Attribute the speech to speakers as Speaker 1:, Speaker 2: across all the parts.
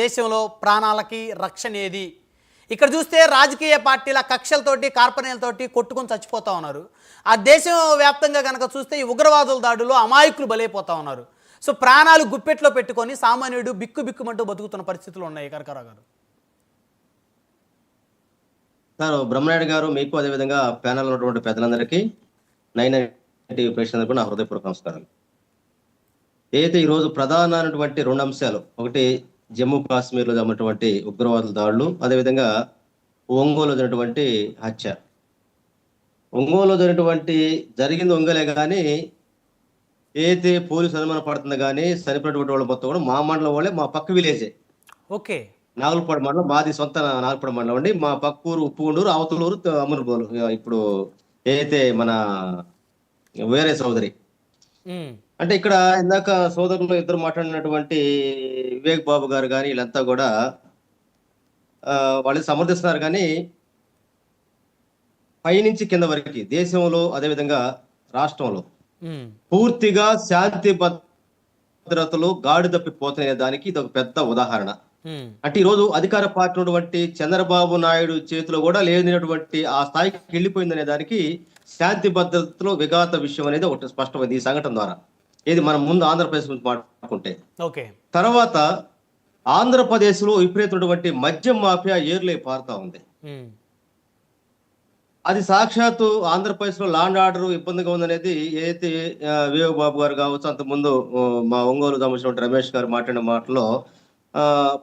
Speaker 1: దేశంలో ప్రాణాలకి రక్షణ ఏది ఇక్కడ చూస్తే రాజకీయ పార్టీల కక్షలతోటి కార్పణ్యాలతోటి కొట్టుకొని చచ్చిపోతూ ఉన్నారు. ఆ దేశం వ్యాప్తంగా కనుక చూస్తే ఈ ఉగ్రవాదుల దాడులు అమాయకులు బలైపోతూ ఉన్నారు. సో ప్రాణాలు గుప్పెట్లో పెట్టుకొని సామాన్యుడు బిక్కు బిక్కుమంటూ బతుకుతున్న పరిస్థితులు ఉన్నాయి కనకరావు గారు.
Speaker 2: సార్ బ్రహ్మనాయుడు గారు మీకు అదేవిధంగా ప్యానల్ ఉన్నటువంటి పెద్దలందరికీ నైన్ టీవీ ప్రేక్షకులకు నా హృదయపూర్వక నమస్కారం ఏదైతే ఈరోజు ప్రధానమైనటువంటి రెండు అంశాలు ఒకటి జమ్మూ కాశ్మీర్లో జరిగినటువంటి ఉగ్రవాదుల దాడులు అదేవిధంగా ఒంగోలు జరిగినటువంటి హత్య. ఒంగోలు జరిగినటువంటి జరిగింది ఒంగోలే కానీ ఏదైతే పోలీసు అనుమానం పడుతుందో కానీ చనిపోయినటువంటి వాళ్ళు మొత్తం కూడా మా మండలం వాళ్ళే మా పక్క విలేజే.
Speaker 1: ఓకే.
Speaker 2: నాగులపాడు మండలం మాది సొంత నాగులపాడు మండలం అండి. మా పక్కూరు ఉప్పుగుండూరు అవతలూరు అమరుపోలు ఇప్పుడు ఏదైతే మన వేరే సోదరి అంటే ఇక్కడ ఇందాక సోదరులు ఇద్దరు మాట్లాడినటువంటి వివేక్ బాబు గారు కానీ వీళ్ళంతా కూడా వాళ్ళు సమర్థిస్తున్నారు కానీ పైనుంచి కింద వరకు దేశంలో అదేవిధంగా రాష్ట్రంలో పూర్తిగా శాంతి భద్రతలు గాడి తప్పిపోతున్న దానికి ఇది ఒక పెద్ద ఉదాహరణ. అంటే ఈ రోజు అధికార పార్టీ ఉన్నటువంటి చంద్రబాబు నాయుడు చేతిలో కూడా లేనినటువంటి ఆ స్థాయికి వెళ్ళిపోయిందనే దానికి శాంతి భద్రతలో విఘాత విషయం అనేది ఒకటి స్పష్టమైంది ఈ సంఘటన ద్వారా. ఇది మనం ముందు ఆంధ్రప్రదేశ్ గురించి మాట్లాడుకుంటే.
Speaker 1: ఓకే.
Speaker 2: తర్వాత ఆంధ్రప్రదేశ్లో విపరీతమైనటువంటి మద్యం మాఫియా ఏర్లై పారుతా ఉంది. అది సాక్షాత్తు ఆంధ్రప్రదేశ్లో లాండ్ ఆర్డర్ ఇబ్బందిగా ఉందనేది ఏదైతే వివేక్ బాబు గారు కావచ్చు అంతకుముందు మా ఒంగోలు సంబంధించిన రమేష్ గారు మాట్లాడిన మాటలో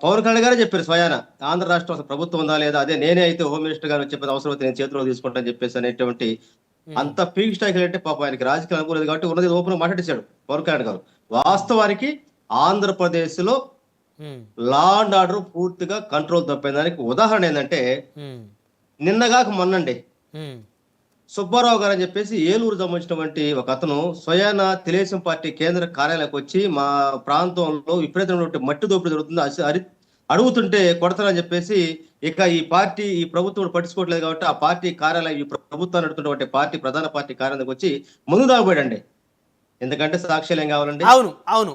Speaker 2: పవన్ కళ్యాణ్ గారే చెప్పారు స్వయాన ఆంధ్ర రాష్ట్రం అసలు ప్రభుత్వం ఉందా లేదా అదే నేనే అయితే హోమ్ మినిస్టర్ గారు చెప్పేది అవసరం అయితే నేను చేతిలో తీసుకుంటానని చెప్పేసి అనేటువంటి అంత పీక్ స్టాక్ అంటే పాప ఆయనకి రాజకీయ అనుకూలం లేదు కాబట్టి ఉన్నది ఓపెన్ మాట్లాడేశాడు పవన్ కళ్యాణ్ గారు. వాస్తవానికి ఆంధ్రప్రదేశ్లో
Speaker 1: ఉమ్,
Speaker 2: లా అండ్ ఆర్డర్ పూర్తిగా కంట్రోల్ తప్పిన దానికి ఉదాహరణ ఏంటంటే
Speaker 1: ఉమ్,
Speaker 2: నిన్నగాక మొన్నండి. సుబ్బారావు గారు అని చెప్పేసి ఏలూరు సంబంధించినటువంటి ఒక అతను స్వయాన తెలుగుదేశం పార్టీ కేంద్ర కార్యాలయానికి వచ్చి మా ప్రాంతంలో విపరీతమైనటువంటి మట్టి దోపిడీ జరుగుతుంది. అడుగుతుంటే కొడతారని చెప్పేసి ఇక ఈ పార్టీ ఈ ప్రభుత్వం పట్టించుకోవట్లేదు కాబట్టి ఆ పార్టీ కార్యాలయం ఈ ప్రభుత్వం నడుతున్నటువంటి పార్టీ ప్రధాన పార్టీ కార్యాలయానికి వచ్చి ముందు దాగబడండి ఎందుకంటే సాక్ష్యాలు ఏం కావాలండి?
Speaker 1: అవును అవును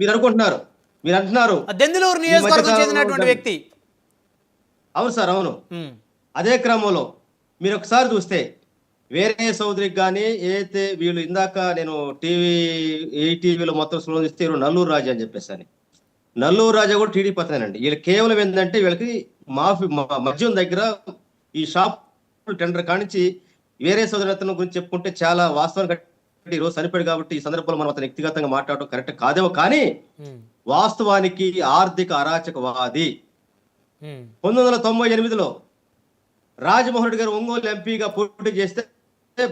Speaker 2: మీరు అనుకుంటున్నారు మీరు అంటున్నారు.
Speaker 1: చెందినటువంటి. వ్యక్తి.
Speaker 2: అవును సార్ అవును. అదే క్రమంలో మీరు ఒకసారి చూస్తే వేరే సోదరికి కానీ ఏదైతే వీళ్ళు ఇందాక నేను టీవీ ఏ టీవీలో మొత్తం స్లో ఇస్తే నల్లూరు రాజా అని చెప్పేసి అని. నల్లూరు రాజా కూడా టీడీపీ అతనేనండి. వీళ్ళు కేవలం ఏంటంటే వీళ్ళకి మాఫీ మద్యం దగ్గర ఈ షాప్ టెండర్ కానించి వేరే సోదరి అతను గురించి చెప్పుకుంటే చాలా వాస్తవం ఈ రోజు చనిపోయాడు కాబట్టి ఈ సందర్భంలో మనం అతను వ్యక్తిగతంగా మాట్లాడటం కరెక్ట్ కాదేమో కానీ వాస్తవానికి ఆర్థిక అరాచకవాది. పంతొమ్మిది వందల తొంభై ఎనిమిదిలో రాజమోహన్ రెడ్డి గారు ఒంగోలు ఎంపీగా పోటీ చేస్తే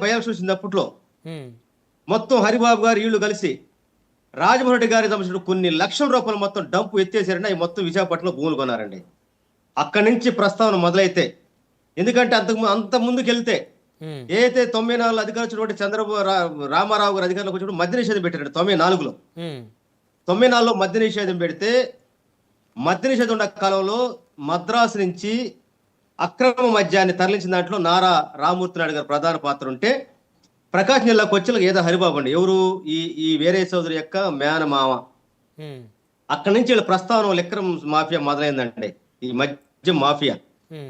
Speaker 2: భయం చూసింది అప్పట్లో. మొత్తం హరిబాబు గారు వీళ్ళు కలిసి రాజమోహన్ రెడ్డి గారి సంబంధించిన కొన్ని లక్షల రూపాయలు మొత్తం డంపు ఎత్తేసారండి అవి మొత్తం విశాఖపట్నంలో భూములు కొన్నారండి. అక్కడి నుంచి ప్రస్తావన మొదలైతే ఎందుకంటే అంతకు అంత ముందుకు వెళ్తే ఏదైతే తొంభై నాలుగు అధికారులు వచ్చినటువంటి చంద్రబాబు రామారావు గారు అధికారులకు వచ్చినప్పుడు మద్య నిషేధం పెట్టారండి తొంభై నాలుగులో. తొంభై నాలుగులో మద్య నిషేధం పెడితే మద్య నిషేధం ఉన్న కాలంలో మద్రాసు నుంచి అక్రమ మద్యాన్ని తరలించిన దాంట్లో నారా రామూర్తి నాయుడు గారు ప్రధాన పాత్ర ఉంటే ప్రకాశం జిల్లాకు వచ్చి ఏదో హరిబాబు అండి. ఎవరు? ఈ ఈ వేరే సోదరి యొక్క మేనమామ. అక్కడి నుంచి వీళ్ళ ప్రస్తావన లెక్కరం మాఫియా మొదలైందండి. ఈ మద్యం మాఫియా.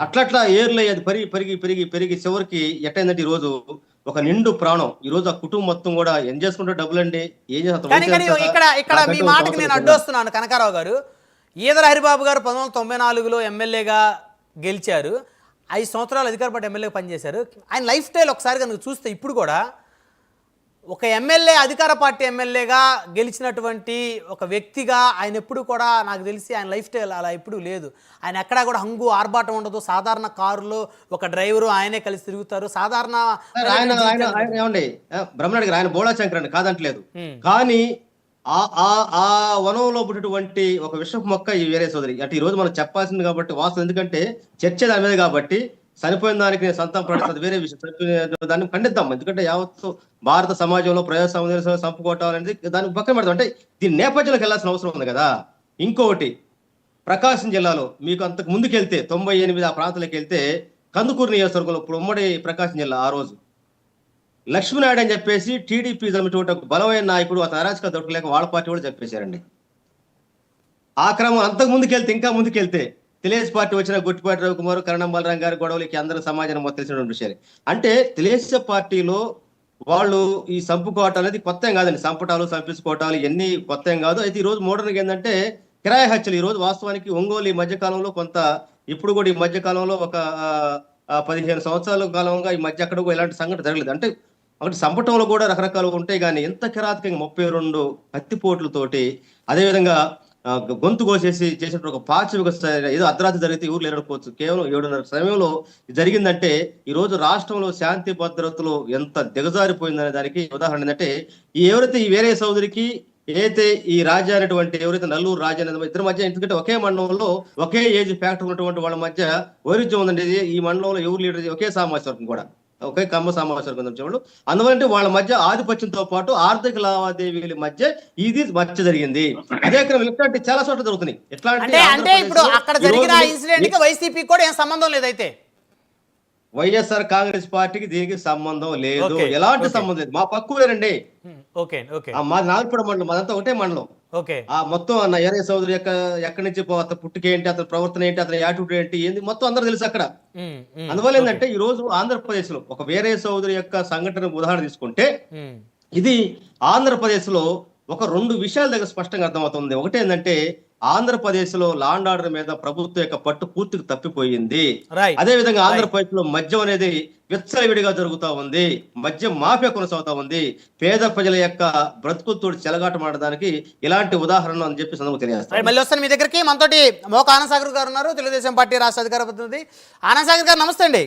Speaker 2: అట్లట్లా ఏర్లై అది పెరిగి పెరిగి పెరిగి పెరిగి చివరికి ఎట్టయిందంటే ఈ రోజు ఒక నిండు ప్రాణం. ఈ రోజు ఆ కుటుంబం మొత్తం కూడా ఏం చేసుకుంటే డబ్బులండి? ఏం
Speaker 1: కానీ ఇక్కడ ఇక్కడ మీ మాటకి నేను అడ్డొస్తున్నాను కనకారావు గారు. ఈదర హరిబాబు గారు పంతొమ్మిది వందల తొంభై నాలుగులో ఎమ్మెల్యేగా గెలిచారు. ఐదు సంవత్సరాలు అధికార పార్టీ ఎమ్మెల్యేగా పనిచేశారు. ఆయన లైఫ్ స్టైల్ ఒకసారి కనుక చూస్తే ఇప్పుడు కూడా ఒక ఎమ్మెల్యే అధికార పార్టీ ఎమ్మెల్యేగా గెలిచినటువంటి ఒక వ్యక్తిగా ఆయన ఎప్పుడు కూడా నాకు తెలిసి ఆయన లైఫ్ స్టైల్ అలా ఎప్పుడూ లేదు. ఆయన ఎక్కడా కూడా హంగు ఆర్భాటం ఉండదు. సాధారణ కారులో ఒక డ్రైవరు ఆయనే కలిసి తిరుగుతారు. సాధారణ
Speaker 2: ఆయన ఆయన ఆయన ఆయన బోళా శంకర్ అండి కాదంటలేదు. కానీ ఆ ఆ ఆ వనంలో పుట్టినటువంటి ఒక విషపు మొక్క ఈ వేరే సోదరి. అంటే ఈ రోజు మనం చెప్పాల్సింది కాబట్టి వాస్తవం. ఎందుకంటే చర్చ దాని మీద కాబట్టి చనిపోయిన దానికి నేను సంతాపం ప్రకటిస్తుంది వేరే విషయం. చనిపోయిన దాన్ని ఖండిద్దాం. ఎందుకంటే యావత్తు భారత సమాజంలో ప్రజాస్వామ్యం చంపుకోవటం అనేది దాన్ని పక్కన పెడతాం. అంటే దీని నేపథ్యంలోకి వెళ్ళాల్సిన అవసరం ఉంది కదా. ఇంకొకటి ప్రకాశం జిల్లాలో మీకు అంతకు ముందుకు వెళ్తే తొంభై ఎనిమిది ఆ ప్రాంతాలకు వెళ్తే కందుకూరు నియోజకవర్గంలో ఇప్పుడు ఉమ్మడి ప్రకాశం జిల్లా ఆ రోజు. లక్ష్మీనాయుడు అని చెప్పేసి టీడీపీ ఒక బలమైన నాయకుడు అతను అరాచక దొరకలేక వాళ్ళ పార్టీ కూడా చెప్పేశారండి. ఆ క్రమం అంతకు ముందుకెళ్తే ఇంకా ముందుకెళ్తే తెలుగుదేశం పార్టీ వచ్చిన గుట్టిపాటి రవికుమార్ కరణం బలరాం గారి గొడవలకి అందరూ సమాజానికి మొత్తం తెలిసినటువంటి విషయాలు. అంటే తెలుగుదేశం పార్టీలో వాళ్ళు ఈ సంపుకోవటం అనేది కొత్త ఏం కాదండి. సంపటాలు సంపించుకోవటాలు ఇవన్నీ కొత్త ఏం కాదు. అయితే ఈ రోజు మోడర్న్ ఏంటంటే కిరాయి హత్యలు. ఈ రోజు వాస్తవానికి ఒంగోలు ఈ మధ్యకాలంలో కొంత ఇప్పుడు కూడా ఈ మధ్యకాలంలో ఒక పదిహేను సంవత్సరాల కాలంగా ఈ మధ్య అక్కడ ఇలాంటి సంఘటన జరగలేదు. అంటే ఒకటి సంపటంలో కూడా రకరకాలు ఉంటాయి. కానీ ఎంత కిరాతకంగా ముప్పై రెండు కత్తిపోట్లతోటి అదేవిధంగా గొంతు కోసేసి చేసిన ఒక పాచిక ఏదో అర్ధరాత్రి జరిగితే ఊర్లు ఎరడుకోవచ్చు కేవలం ఏడున్నర సమయంలో ఇది జరిగిందంటే ఈ రోజు రాష్ట్రంలో శాంతి భద్రతలు ఎంత దిగజారిపోయిందనే దానికి ఉదాహరణ ఏంటంటే ఈ ఎవరైతే ఈ వేరే సోదరికి ఏదైతే ఈ రాజా అనేటువంటి ఎవరైతే నల్లూరు రాజా అనేది ఇద్దరి మధ్య ఎందుకంటే ఒకే మండలంలో ఒకే ఏజ్ ఫ్యాక్టర్ ఉన్నటువంటి వాళ్ళ మధ్య వైరుధ్యం ఉందండి. ఈ మండలంలో ఎవరు లీడర్? ఒకే సామాజిక వర్గం కూడా. ఒకే కమ్మ సామాజిక వర్గం చెప్పుడు. అందువల్ల వాళ్ళ మధ్య ఆధిపత్యంతో పాటు ఆర్థిక లావాదేవీల మధ్య ఇది మధ్య జరిగింది. అదే క్రమం ఇట్లాంటి చాలా చోట్ల జరుగుతున్నాయి. ఎట్లాంటి
Speaker 1: అంటే అంటే ఇప్పుడు అక్కడ జరిగిన ఇన్సిడెంట్కి వైసీపీకి కూడా ఏం సంబంధం లేదైతే?
Speaker 2: వైఎస్ఆర్ కాంగ్రెస్ పార్టీకి దీనికి సంబంధం లేదు. ఎలాంటి. సంబంధం లేదు. మా పక్కులేరండి
Speaker 1: ఓకే ఓకే.
Speaker 2: మా నాగపూడ మండలం మాదంతా ఒకటే మండలం.
Speaker 1: ఓకే
Speaker 2: ఆ మొత్తం అన్న ఏరే సోదరు యొక్క ఎక్కడి నుంచి అతని పుట్టుక ఏంటి అతని ప్రవర్తన ఏంటి అతని యాటిట్యూడ్ ఏంటి ఏంది మొత్తం అందరూ తెలుసు అక్కడ. అందువల్ల ఏంటంటే ఈ రోజు ఆంధ్రప్రదేశ్లో ఒక వేరే సోదరు యొక్క సంఘటన ఉదాహరణ తీసుకుంటే ఇది ఆంధ్రప్రదేశ్లో ఒక రెండు విషయాల దగ్గర స్పష్టంగా అర్థమవుతుంది. ఒకటి ఏంటంటే ఆంధ్రప్రదేశ్లో లాండ్ ఆర్డర్ మీద ప్రభుత్వం యొక్క పట్టు పూర్తిగా తప్పిపోయింది. అదే విధంగా ఆంధ్రప్రదేశ్లో మద్యం అనేది విచ్చలవిడిగా జరుగుతా ఉంది. మద్యం మాఫియా కొనసాగుతా ఉంది. పేద ప్రజల యొక్క బ్రతుకుతో చెలగాటమాడడానికి ఇలాంటి ఉదాహరణ అని చెప్పి సందర్భం తెలియజేస్తాను.
Speaker 1: మళ్ళీ వస్తాను మీ దగ్గరికి. మనతోటి మోక ఆనంద్ సాగర్ గారు ఉన్నారు. తెలుగుదేశం పార్టీ రాష్ట్ర అధికార ప్రతినిధి. ఆనంద్ సాగర్ గారు నమస్తే అండి.